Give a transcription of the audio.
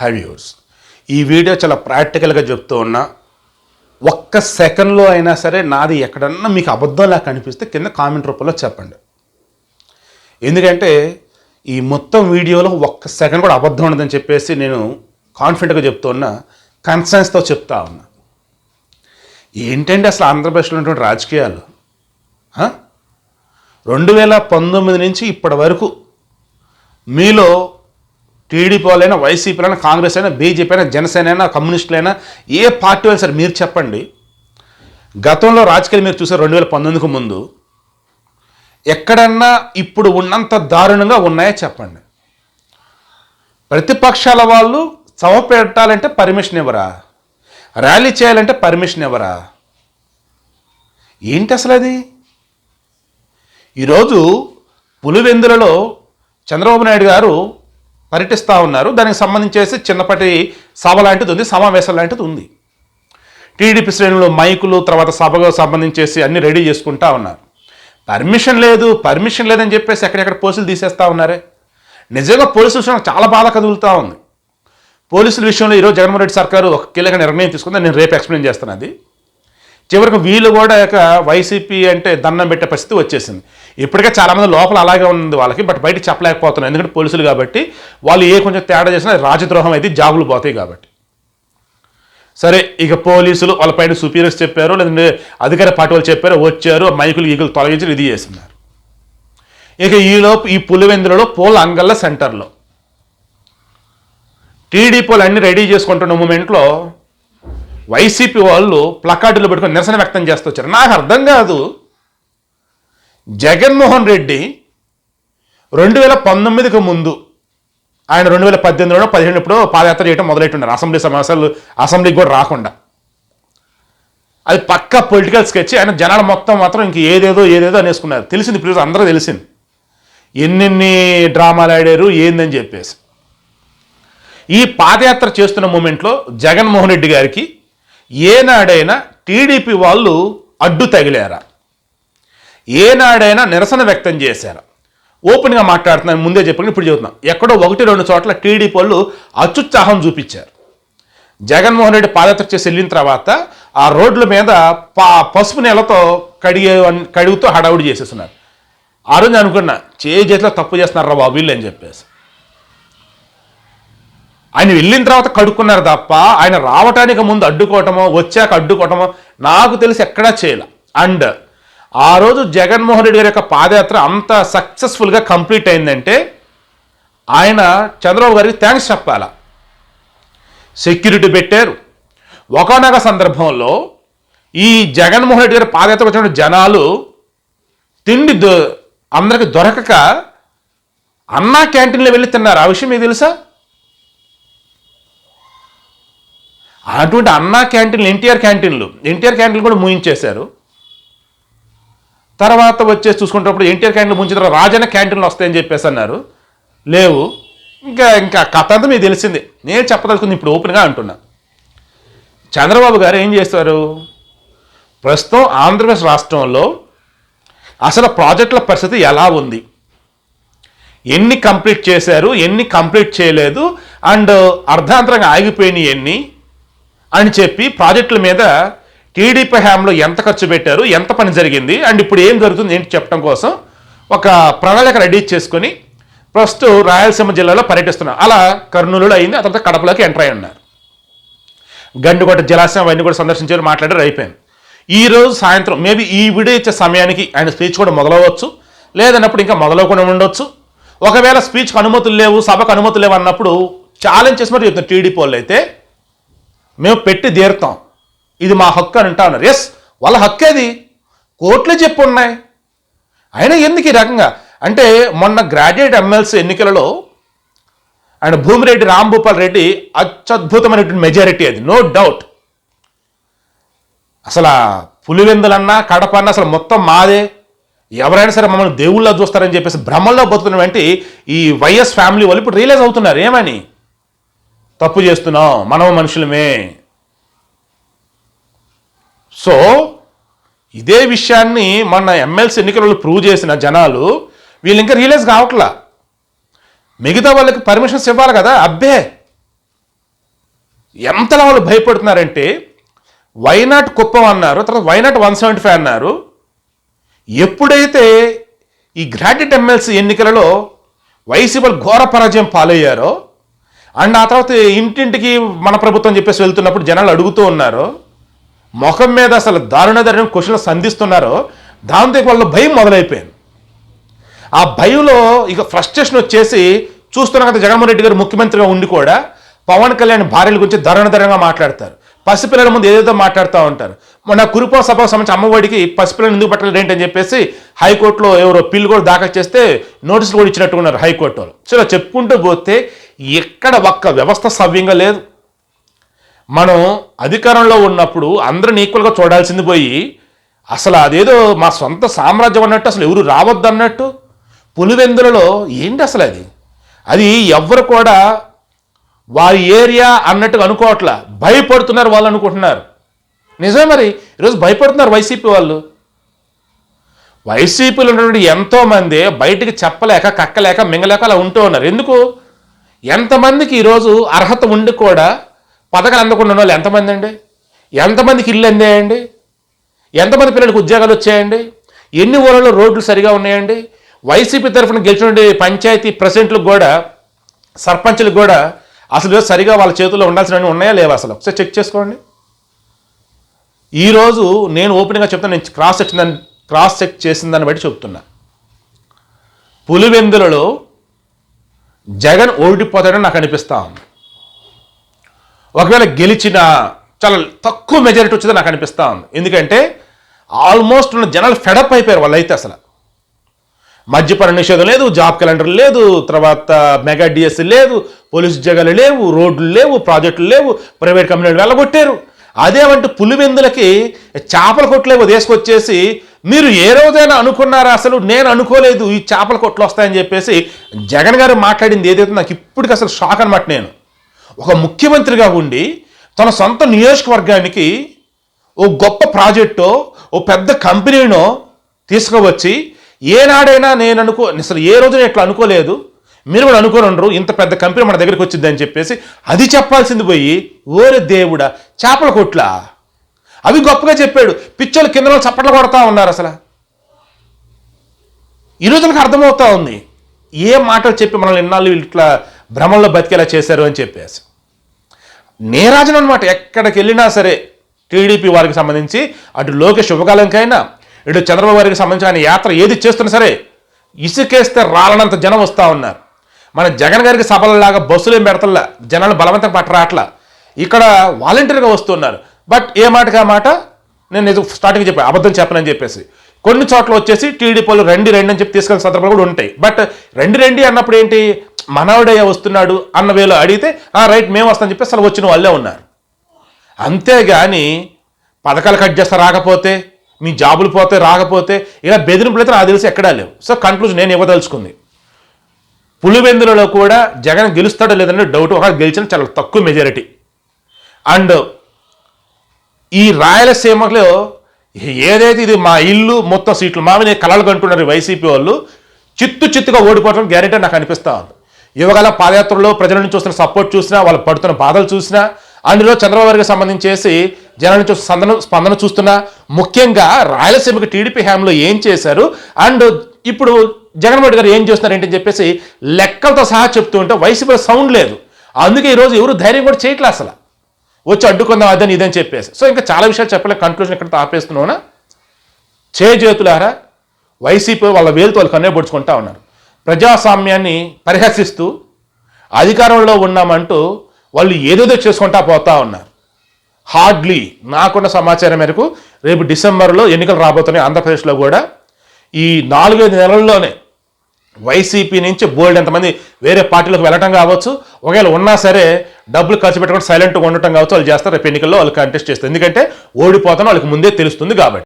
High views ఈ video చాలా ప్రాక్టికల్గా చెప్తూ ఉన్నా ఒక్క సెకండ్లో అయినా సరే నాది ఎక్కడన్నా మీకు అబద్ధంలా కనిపిస్తే కింద కామెంట్ రూపంలో చెప్పండి. ఎందుకంటే ఈ మొత్తం వీడియోలో ఒక్క సెకండ్ కూడా అబద్ధం ఉండదని చెప్పేసి నేను కాన్ఫిడెంట్గా చెప్తూ ఉన్నా కన్సర్న్స్తో చెప్తా ఉన్నా. ఏంటంటే అసలు ఆంధ్రప్రదేశ్లో ఉన్నటువంటి రాజకీయాలు? రెండు వేల పంతొమ్మిది నుంచి ఇప్పటి వరకు మీలో టీడీపీ వాళ్ళైనా వైసీపీ అయినా కాంగ్రెస్ అయినా బీజేపీ అయినా జనసేన అయినా కమ్యూనిస్టులైనా ఏ పార్టీ వాళ్ళు సరే మీరు చెప్పండి. గతంలో రాజకీయాలు మీరు చూసారు రెండు వేల పంతొమ్మిదికి ముందు. ఎక్కడన్నా ఇప్పుడు ఉన్నంత దారుణంగా ఉన్నాయో చెప్పండి. ప్రతిపక్షాల వాళ్ళు సభ పెట్టాలంటే పర్మిషన్ ఇవ్వరా? ర్యాలీ చేయాలంటే పర్మిషన్ ఇవ్వరా? ఏంటి అసలు అది? ఈరోజు పులివెందులలో చంద్రబాబు నాయుడు గారు పర్యటిస్తూ ఉన్నారు. దానికి సంబంధించేసి చిన్నపాటి సభ లాంటిది ఉంది సమావేశం లాంటిది ఉంది. టీడీపీ శ్రేణులు మైకులు తర్వాత సభకు సంబంధించేసి అన్ని రెడీ చేసుకుంటా ఉన్నారు. పర్మిషన్ లేదు పర్మిషన్ లేదని చెప్పేసి ఎక్కడెక్కడ పోలీసులు తీసేస్తూ ఉన్నారే? నిజంగా పోలీసుల విషయంలో చాలా బాధ కదులుతూ ఉంది. పోలీసుల విషయంలో ఈరోజు జగన్మోహన్ రెడ్డి సర్కారు ఒక కీలక నిర్ణయం తీసుకుంది నేను రేపు ఎక్స్ప్లెయిన్ చేస్తాను అది. చివరికి వీళ్ళు కూడా ఇక వైసీపీ అంటే దండం పెట్టే పరిస్థితి వచ్చేసింది. ఇప్పటికే చాలామంది లోపల అలాగే ఉంది వాళ్ళకి బట్ బయట చెప్పలేకపోతున్నారు. ఎందుకంటే పోలీసులు కాబట్టి వాళ్ళు ఏ కొంచెం తేడా చేసినా రాజద్రోహం అయితే జాగులు పోతాయి కాబట్టి. సరే ఇక పోలీసులు వాళ్ళ పైన సుపీరియర్స్ చెప్పారు లేదంటే అధికార పార్టీ వాళ్ళు చెప్పారు వచ్చారు మైకులు ఈగులు తొలగించి ఇది చేస్తున్నారు. ఇక ఈలోపు ఈ పులివెందులలో పోల్ అంగళ్ళ సెంటర్లో. టీడీ పోల్ అన్ని రెడీ చేసుకుంటున్న మూమెంట్లో వైసీపీ వాళ్ళు ప్లకార్డులు పెట్టుకొని నిరసన వ్యక్తం చేస్తూ వచ్చారు. నాకు అర్థం కాదు జగన్మోహన్ రెడ్డి రెండు వేల పంతొమ్మిదికి ముందు ఆయన రెండు వేల పద్దెనిమిదిలో పదిహేను ఇప్పుడు పాదయాత్ర చేయడం మొదలెట్టున్నారు. అసెంబ్లీ సమావేశాలు అసెంబ్లీకి కూడా రాకుండా. అది పక్క పొలిటికల్ స్కెచ్ ఆయన జనాలు మొత్తం మాత్రం ఇంక ఏదేదో ఏదేదో అనేసుకున్నారు. తెలిసింది ప్లీజ్ అందరూ తెలిసింది. ఎన్నెన్ని డ్రామాలు ఆడారు ఏందని చెప్పేసి. ఈ పాదయాత్ర చేస్తున్న మూమెంట్లో జగన్మోహన్ రెడ్డి గారికి ఏనాడైనా టీడీపీ వాళ్ళు అడ్డు తగిలారా? ఏనాడైనా నిరసన వ్యక్తం చేశారా? ఓపెన్గా మాట్లాడుతున్నాను ముందే చెప్పి ఇప్పుడు చెబుతున్నాం. ఎక్కడో ఒకటి రెండు చోట్ల టీడీపీ వాళ్ళు అత్యుత్సాహం చూపించారు. జగన్మోహన్ రెడ్డి పాదయాత్ర చేసి వెళ్ళిన తర్వాత ఆ రోడ్ల మీద పా పసుపు నేలతో కడిగే కడుగుతూ హడావుడి చేసేస్తున్నారు. ఆ రోజు అనుకున్నా చేయి చేతిలో తప్పు చేస్తున్నారా బాబు వీళ్ళు అని చెప్పేసి. ఆయన వెళ్ళిన తర్వాత కడుక్కున్నారు తప్ప ఆయన రావటానికి ముందు అడ్డుకోవటమో వచ్చాక అడ్డుకోవటమో నాకు తెలిసి ఎక్కడా చేయలే. అండ్ ఆ రోజు జగన్మోహన్ రెడ్డి గారి యొక్క పాదయాత్ర అంత సక్సెస్ఫుల్గా కంప్లీట్ అయిందంటే ఆయన చంద్రబాబు గారికి థ్యాంక్స్ చెప్పాల. సెక్యూరిటీ పెట్టారు. ఒకనొక సందర్భంలో ఈ జగన్మోహన్ రెడ్డి గారి పాదయాత్ర వచ్చిన జనాలు తిండి దొ- అందరికి దొరకక అన్నా క్యాంటీన్లో వెళ్ళి తిన్నారు. ఆ విషయం మీకు తెలుసా? అటువంటి అన్నా క్యాంటీన్లు ఎన్టీఆర్ క్యాంటీన్లు ఎన్టీఆర్ క్యాంటీన్లు కూడా ముయించేశారు. తర్వాత వచ్చేసి చూసుకుంటప్పుడు ఎన్టీఆర్ క్యాంటీన్ ముంచిన తర్వాత రాజన్న క్యాంటీన్లు వస్తాయని చెప్పేసి అన్నారు. లేవు. ఇంకా ఇంకా కథ అంతా మీకు తెలిసింది. నేను చెప్పదలుచుకుంది ఇప్పుడు ఓపెన్గా అంటున్నా. చంద్రబాబు గారు ఏం చేస్తారు? ప్రస్తుతం ఆంధ్రప్రదేశ్ రాష్ట్రంలో అసలు ప్రాజెక్టుల పరిస్థితి ఎలా ఉంది? ఎన్ని కంప్లీట్ చేశారు? ఎన్ని కంప్లీట్ చేయలేదు? అండ్ అర్ధాంతరంగా ఆగిపోయినాయి ఎన్ని అని చెప్పి ప్రాజెక్టుల మీద టీడీపీ హ్యామ్లో ఎంత ఖర్చు పెట్టారు ఎంత పని జరిగింది అండ్ ఇప్పుడు ఏం జరుగుతుంది ఏంటి చెప్పడం కోసం ఒక ప్రణాళిక రెడీ చేసుకొని ప్రస్తుతం రాయలసీమ జిల్లాలో పర్యటిస్తున్నారు అలా కర్నూలులో అయింది ఆ తర్వాత కడపలోకి ఎంటర్ అయి ఉన్నారు. గండికోట జలాశయం అవన్నీ కూడా సందర్శించారు మాట్లాడారు అయిపోయింది. ఈ రోజు సాయంత్రం మేబీ ఈ వీడియో ఇచ్చే సమయానికి ఆయన స్పీచ్ కూడా మొదలవచ్చు లేదన్నప్పుడు ఇంకా మొదలవకుండా ఉండొచ్చు. ఒకవేళ స్పీచ్కి అనుమతులు లేవు సభకు అనుమతులు లేవు అన్నప్పుడు ఛాలెంజ్ చేసి మరి చెప్తున్నారు టీడీపీ వాళ్ళు అయితే మేము పెట్టి తీరుతాం ఇది మా హక్కు అని అంటా ఉన్నారు ఎస్ వాళ్ళ హక్కు కోర్టులు చెప్పు ఉన్నాయి. అయినా ఎందుకు ఈ రకంగా? అంటే మొన్న గ్రాడ్యుయేట్ ఎమ్మెల్సీ ఎన్నికలలో ఆయన భూమిరెడ్డి రాంభూపాల్ రెడ్డి అత్యద్భుతమైనటువంటి మెజారిటీ అది. నో డౌట్ అసలు పులివెందులన్నా కడపన్నా అసలు మొత్తం మాదే. ఎవరైనా సరే మమ్మల్ని దేవుళ్ళ చూస్తారని చెప్పేసి భ్రమంలో బతుకున్నటువంటి ఈ వైఎస్ ఫ్యామిలీ వాళ్ళు ఇప్పుడు రియలైజ్ అవుతున్నారు. ఏమని? తప్పు చేస్తున్నాం మనం మనుషులమే. సో ఇదే విషయాన్ని మన ఎమ్మెల్సీ ఎన్నికలలో ప్రూవ్ చేసిన జనాలు వీళ్ళు ఇంకా రియలైజ్ కావట్లా. మిగతా వాళ్ళకి పర్మిషన్స్ ఇవ్వాలి కదా అబ్బే. ఎంతలా వాళ్ళు భయపడుతున్నారంటే వైనాట్ కుప్పం అన్నారు తర్వాత వైనాట్ వన్ సెవెంటీ ఫైవ్ అన్నారు. ఎప్పుడైతే ఈ గ్రాడ్యుయేట్ ఎమ్మెల్సీ ఎన్నికలలో వైసీపీ ఘోర పరాజయం పాలయ్యారో అండ్ ఆ తర్వాత ఇంటింటికి మన ప్రభుత్వం చెప్పేసి వెళ్తున్నప్పుడు జనాలు అడుగుతూ ఉన్నారు ముఖం మీద అసలు దారుణ దారుణ క్వశ్చన్లు సంధిస్తున్నారో దాంతో వాళ్ళ భయం మొదలైపోయింది. ఆ భయంలో ఇక ఫ్రస్ట్రేషన్ వచ్చేసి చూస్తున్న కదా జగన్మోహన్ రెడ్డి గారు ముఖ్యమంత్రిగా ఉండి కూడా పవన్ కళ్యాణ్ భార్యల గురించి దారుణధరంగా మాట్లాడతారు. పసిపిల్లల ముందు ఏదేదో మాట్లాడుతూ ఉంటారు. మొన్న కురుపా సభకు సంబంధించి అమ్మఒడికి పసిపిల్లలు ఎందుకు పట్టలేదు ఏంటని చెప్పేసి హైకోర్టులో ఎవరో పిల్లు కూడా దాఖలు చేస్తే నోటీసులు కూడా ఇచ్చినట్టు ఉన్నారు హైకోర్టులో. సో ఇలా చెప్పుకుంటూ పోతే ఎక్కడ ఒక్క వ్యవస్థ సవ్యంగా లేదు. మనం అధికారంలో ఉన్నప్పుడు అందరిని ఈక్వల్గా చూడాల్సింది పోయి అసలు అదేదో మా సొంత సామ్రాజ్యం అన్నట్టు అసలు ఎవరు రావద్దన్నట్టు పులివెందులలో ఏంటి అసలు అది? అది ఎవ్వరు కూడా వారి ఏరియా అన్నట్టుగా అనుకోవట్లా. భయపడుతున్నారు వాళ్ళు అనుకుంటున్నారు. నిజమే మరి. ఈరోజు భయపడుతున్నారు వైసీపీ వాళ్ళు. వైసీపీలో ఉన్నటువంటి ఎంతోమంది బయటికి చెప్పలేక కక్కలేక మింగలేక అలా ఉంటూ ఉన్నారు. ఎందుకు? ఎంతమందికి ఈరోజు అర్హత ఉండి కూడా పథకాలు అందకుండా ఉన్న వాళ్ళు ఎంతమంది అండి? ఎంతమందికి ఇల్లు అందాయండి? ఎంతమంది పిల్లలకు ఉద్యోగాలు వచ్చాయండి? ఎన్ని ఊళ్ళలో రోడ్లు సరిగా ఉన్నాయండి? వైసీపీ తరఫున గెలిచిన పంచాయతీ ప్రెసిడెంట్లకు కూడా సర్పంచ్లకు కూడా అసలు సరిగా వాళ్ళ చేతుల్లో ఉండాల్సినవి ఉన్నాయా లేవా అసలు? ఒకసారి చెక్ చేసుకోండి. ఈరోజు నేను ఓపెన్గా చెప్తాను నేను క్రాస్ చెక్ క్రాస్ చెక్ చేసిన దాన్ని బట్టి చెప్తున్నా. పులివెందులలో జగన్ ఓడిపోతాడని నాకు అనిపిస్తా ఉంది. ఒకవేళ గెలిచిన చాలా తక్కువ మెజారిటీ వచ్చేది నాకు అనిపిస్తా ఉంది. ఎందుకంటే ఆల్మోస్ట్ ఉన్న జనాలు ఫెడప్ అయిపోయారు వాళ్ళైతే అసలు. మద్యపాన నిషేధం లేదు జాబ్ క్యాలెండర్ లేదు తర్వాత మెగా డిఎస్సి లేదు పోలీస్ ఉద్యోగాలు లేవు రోడ్లు లేవు ప్రాజెక్టులు లేవు ప్రైవేట్ కంపెనీలు వెళ్ళగొట్టారు. అదేమంటే పులివెందులకి చేపల కొట్లేవో తీసుకొచ్చేసి మీరు ఏ రోజైనా అనుకున్నారా? అసలు నేను అనుకోలేదు ఈ చేపల కొట్లు వస్తాయని చెప్పేసి జగన్ గారు మాట్లాడింది ఏదైతే నాకు ఇప్పటికి అసలు షాక్ అనమాట నేను. ఒక ముఖ్యమంత్రిగా ఉండి తన సొంత నియోజకవర్గానికి ఓ గొప్ప ప్రాజెక్టో ఓ పెద్ద కంపెనీనో తీసుకువచ్చి ఏనాడైనా నేను అనుకో అసలు ఏ రోజున ఇట్లా అనుకోలేదు. మీరు కూడా అనుకోని ఇంత పెద్ద కంపెనీ మన దగ్గరికి వచ్చిందని చెప్పేసి అది చెప్పాల్సింది పోయి ఓరే దేవుడా చేపల కొట్ల? అవి గొప్పగా చెప్పాడు. పిచ్చోళ్ళు కింద చప్పట్లు కొడతా ఉన్నారు అసలు. ఈ రోజులకు అర్థమవుతా ఉంది. ఏ మాటలు చెప్పి మనల్ని ఇన్నాళ్ళు ఇట్లా భ్రమంలో బతికేలా చేశారు అని చెప్పేసి. నేరాజన అనమాట ఎక్కడికి వెళ్ళినా సరే టీడీపీ వారికి సంబంధించి అటు లోకేష్ శుభకాలంకైనా ఇటు చంద్రబాబు వారికి సంబంధించి ఆయన యాత్ర ఏది చేస్తున్నా సరే ఇసుకేస్తే రాలనంత జనం వస్తూ ఉన్నారు. మన జగన్ గారికి సభలలాగా బస్సులు ఏం పెడతల్లా? జనాలు బలవంతం పట్టరాట్లా? ఇక్కడ వాలంటీర్గా వస్తున్నారు బట్ ఏ మాటగా మాట? నేను నిజం స్టార్టింగ్ చెప్పాను అబద్ధం చెప్పనని చెప్పేసి. కొన్ని చోట్ల వచ్చేసి టీడీపీలు రెండు రెండు అని చెప్పి తీసుకెళ్ళిన సందర్భాలు కూడా ఉంటాయి. బట్ రెండు రెండు అన్నప్పుడు ఏంటి? మనవడయ్య వస్తున్నాడు అన్న వేలో అడిగితే ఆ రైట్ మేము వస్తామని చెప్పి అసలు వచ్చిన వాళ్ళే ఉన్నారు. అంతేగాని పథకాలు కట్ చేస్తే రాకపోతే మీ జాబులు పోతే రాకపోతే ఇలా బెదిరింపులు అయితే నాకు తెలిసి ఎక్కడా లేవు. సో కన్క్లూజన్ నేను ఇవ్వదలుచుకుంది. పులివెందులలో కూడా జగన్ గెలుస్తాడో లేదనే డౌట్ ఒక గెలిచిన చాలా తక్కువ మెజారిటీ అండ్ ఈ రాయలసీమలో ఏదైతే ఇది మా ఇల్లు మొత్తం సీట్లు మావి కళలు కంటున్నారు వైసీపీ వాళ్ళు చిత్తు చిత్తుగా ఓడిపోవడం గ్యారెంటీ నాకు అనిపిస్తూ ఉంది. యువగల పాదయాత్రలో ప్రజల నుంచి చూస్తున్న సపోర్ట్ చూసినా వాళ్ళు పడుతున్న బాధలు చూసినా అందులో చంద్రబాబు గారికి సంబంధించేసి జనాల నుంచి స్పందన స్పందన చూస్తున్నా ముఖ్యంగా రాయలసీమకి టీడీపీ హ్యామ్లో ఏం చేశారు అండ్ ఇప్పుడు జగన్మోహన్ రెడ్డి గారు ఏం చేస్తున్నారు ఏంటని చెప్పేసి లెక్కలతో సహా చెప్తూ ఉంటే వైసీపీలో సౌండ్ లేదు. అందుకే ఈరోజు ఎవరు ధైర్యం కూడా చేయట్లే అసలు. వచ్చి అడ్డుకుందాం అదని ఇదని చెప్పేసి. సో ఇంకా చాలా విషయాలు చెప్పలే కన్క్లూజన్ ఇక్కడ ఆపేస్తున్నావునా చేతులారా వైసీపీ వాళ్ళ వేలుతో వాళ్ళు కన్నేపడుచుకుంటా ఉన్నారు. ప్రజాస్వామ్యాన్ని పరిహసిస్తూ అధికారంలో ఉన్నామంటూ వాళ్ళు ఏదేదో చేసుకుంటా పోతా ఉన్నారు. హార్డ్లీ నాకున్న సమాచారం మేరకు రేపు డిసెంబర్లో ఎన్నికలు రాబోతున్నాయి ఆంధ్రప్రదేశ్లో కూడా. ఈ నాలుగైదు నెలల్లోనే వైసీపీ నుంచి బోల్డ్ ఎంతమంది వేరే పార్టీలకు వెళ్ళటం కావచ్చు. ఒకవేళ ఉన్నా సరే డబ్బులు ఖర్చు పెట్టకుండా సైలెంట్గా ఉండటం కావచ్చు. వాళ్ళు చేస్తారు. రేపు ఎన్నికల్లో వాళ్ళు కంటెస్ట్ చేస్తారు. ఎందుకంటే ఓడిపోతాను వాళ్ళకి ముందే తెలుస్తుంది కాబట్టి.